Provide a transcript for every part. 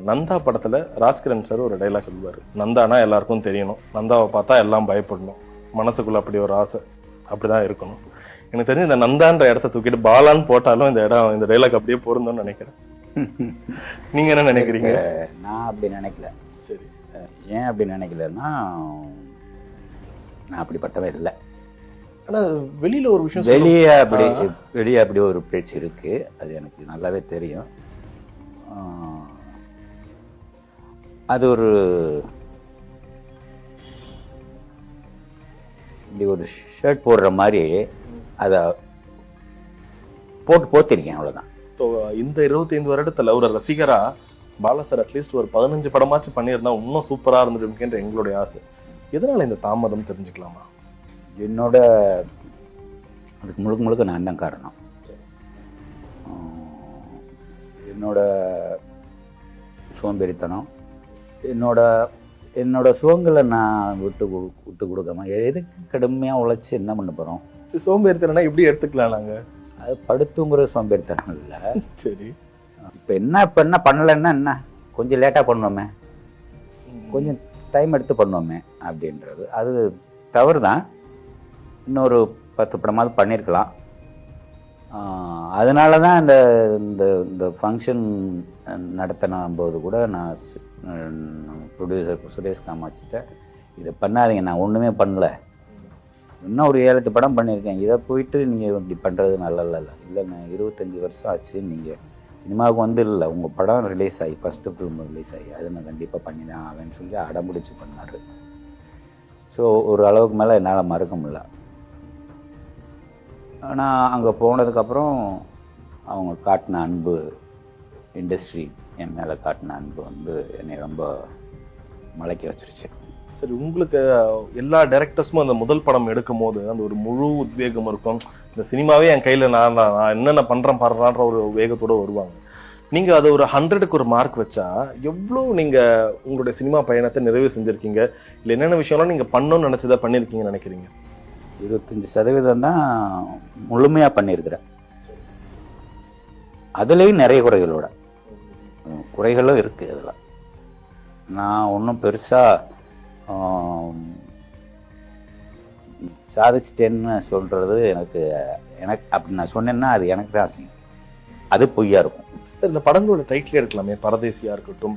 நந்தா படத்துல ராஜ்கிரண் சார் ஒரு டைலாக் சொல்லுவாரு. நந்தானா எல்லாருக்கும் தெரியணும். நந்தாவை பார்த்தா எல்லாம் பயப்படணும். மனசுக்குள்ள அப்படி ஒரு ஆசை. அப்படிதான் இருக்கணும். எனக்கு தெரிஞ்சு இந்த நந்தான்ற இடத்த தூக்கிட்டு பாலான்னு போட்டாலும் இந்த இடம் இந்த டைலாக் அப்படியே பொருந்தும்னு நினைக்கிறேன். நீங்க என்ன நினைக்கிறீங்க? நான் அப்படி நினைக்கல. சரி. ஏன் அப்படி நினைக்கலன்னா நான் அப்படிப்பட்டவன் இல்லை. ஆனா வெளியில ஒரு விஷயம். வெளியே அப்படி வெளியே அப்படி ஒரு பேச்சு இருக்கு. அது எனக்கு நல்லாவே தெரியும். அது ஒரு இப்படி ஒரு ஷர்ட் போடுற மாதிரி அதை போட்டு போத்திருக்கேன் அவ்வளோதான் So, இந்த 25 வருடத்துல ஒரு ரசிகரா பாலா சார் அட்லீஸ்ட் ஒரு பதினஞ்சு படமாச்சும் பண்ணியிருந்தா இன்னும் சூப்பரா இருந்திருக்குன்ற எங்களுடைய ஆசை. எதனால இந்த தாமதம் தெரிஞ்சுக்கலாமா? என்னோட அதுக்கு முழுக்க முழுக்க நான் தான் காரணம். என்னோட சோம்பேறித்தனம் என்னோட என்னோட சுகங்களை நான் விட்டு விட்டு கொடுக்காம எதுக்கு கடுமையாக உழைச்சி என்ன பண்ண போகிறோம் சோம்பேறித்தனா இப்படி எடுத்துக்கலாம் நாங்க? அது படுத்துங்கிற சோம்பேறித்தனம் இல்லை. சரி. இப்போ என்ன இப்போ என்ன பண்ணலைன்னா என்ன? கொஞ்சம் லேட்டாக பண்ணுவோமே. கொஞ்சம் டைம் எடுத்து பண்ணுவோமே அப்படின்றது. அது தவறு தான் இன்னொரு பத்து படமாவது பண்ணியிருக்கலாம் அதனால தான் இந்த இந்த ஃபங்க்ஷன் நடத்தின போது கூட நான் ப்ரொடியூசர் சுரேஷ் காமாச்சிட்ட இதை பண்ணாதீங்க நான் ஒன்றுமே பண்ணல. இன்னும் ஒரு ஏழு எட்டு படம் பண்ணியிருக்கேன் இதை போயிட்டு நீங்கள் இப்படி பண்ணுறது நல்லா இல்லை இல்லை நான் இருபத்தஞ்சி வருஷம் ஆச்சு. நீங்கள் சினிமாவுக்கு வந்து இல்லை. உங்கள் படம் ரிலீஸ் ஆகி ஃபஸ்ட்டு ஃபிலிம் ரிலீஸ் ஆகி அதை நான் கண்டிப்பாக பண்ணி தான் ஆவேன்னு சொல்லி அடம்பிடிச்சு பண்ணார். ஸோ ஒரு அளவுக்கு மேலே என்னால் மறக்க முடியல. ஆனால் அங்கே போனதுக்கப்புறம் அவங்க காட்டின அன்பு இண்டஸ்ட்ரி என் மேலே காட்டின அன்பு வந்து என்னை ரொம்ப மலைக்க வச்சிருச்சு. சரி உங்களுக்கு எல்லா டைரக்டர்ஸும் அந்த முதல் படம் எடுக்கும் போது அந்த ஒரு முழு உத்வேகம் இருக்கும். இந்த சினிமாவே என் கையில நான் நான் என்னென்ன பண்றேன் பாடுறான்ற ஒரு வேகத்தோட வருவாங்க. நீங்க அது ஒரு ஹண்ட்ரடுக்கு ஒரு மார்க் வச்சா எவ்வளவு நீங்க உங்களுடைய சினிமா பயணத்தை நிறைவு செஞ்சிருக்கீங்க? இல்ல என்னென்ன விஷயம்லாம் நீங்க பண்ணணும்னு நினைச்சதை பண்ணிருக்கீங்கன்னு நினைக்கிறீங்க? இருபத்தஞ்சி சதவீதம் தான் முழுமையாக பண்ணியிருக்கிறேன். அதுலேயும் நிறைய குறைகளோட. குறைகளும் இருக்குது அதில். நான் ஒன்றும் பெருசாக சாதிச்சிட்டேன்னு சொல்கிறது எனக்கு எனக்கு அப்படி நான் சொன்னேன்னா அது எனக்கு தான் அசிங்கம். அது பொய்யா இருக்கும். சார் இந்த படங்களோட டைட்டிலே இருக்கலாமே பரதேசியாக இருக்கட்டும்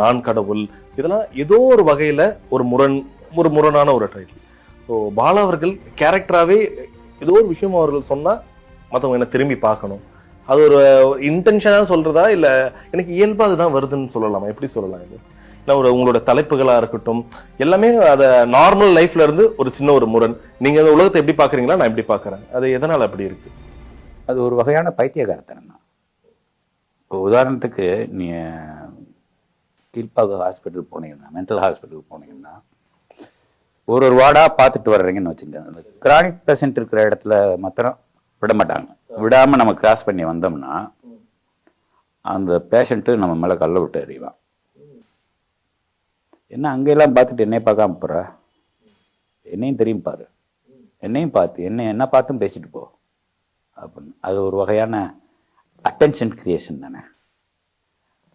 நான் கடவுள் இதெல்லாம் ஏதோ ஒரு வகையில் ஒரு முரண் ஒரு முரணான ஒரு டைட்டில் ஸோ பாலா அவர்கள் கேரக்டராகவே ஏதோ ஒரு விஷயம் அவர்கள் சொன்னால் மற்றவங்க என்ன திரும்பி பார்க்கணும். அது ஒரு இன்டென்ஷனாக சொல்றதா? இல்ல எனக்கு இயல்பா அதுதான் வருதுன்னு சொல்லலாமா? எப்படி சொல்லலாம் இது? இல்லை ஒரு உங்களோட தலைப்புகளாக இருக்கட்டும் எல்லாமே அதை நார்மல் லைஃப்ல இருந்து ஒரு சின்ன ஒரு முரண். நீங்க அந்த உலகத்தை எப்படி பாக்குறீங்களா நான் எப்படி பார்க்கறேன். அது எதனால அப்படி இருக்கு? அது ஒரு வகையான பைத்தியகாரத்தனம் தான். இப்போ உதாரணத்துக்கு நீ கீழ்ப்பாக ஹாஸ்பிட்டல் போனீங்கன்னா மென்டல் ஹாஸ்பிட்டல் போனீங்கன்னா ஒரு ஒரு வார்டாக பார்த்துட்டு வர்றீங்கன்னு வச்சுக்கோங்க. அந்த கிரானிக் பேஷண்ட் இருக்கிற இடத்துல மாத்திரம் விட மாட்டாங்க. விடாமல் நம்ம கிராஸ் பண்ணி வந்தோம்னா அந்த பேஷண்ட்டு நம்ம மேலே கல்ல விட்டு எறிவான். என்ன அங்கெல்லாம் பார்த்துட்டு என்னைய பார்க்காம போகிற என்னையும் தெரியும் பாரு. என்னையும் பார்த்து என்ன என்ன பார்த்தும் பேசிட்டு போ. அப்படின்னு. அது ஒரு வகையான அட்டென்ஷன் கிரியேஷன் தானே.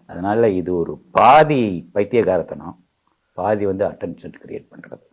அதனால் இது ஒரு பாதி பைத்தியகாரத்தனம் பாதி வந்து அட்டென்ஷன் கிரியேட் பண்ணுறது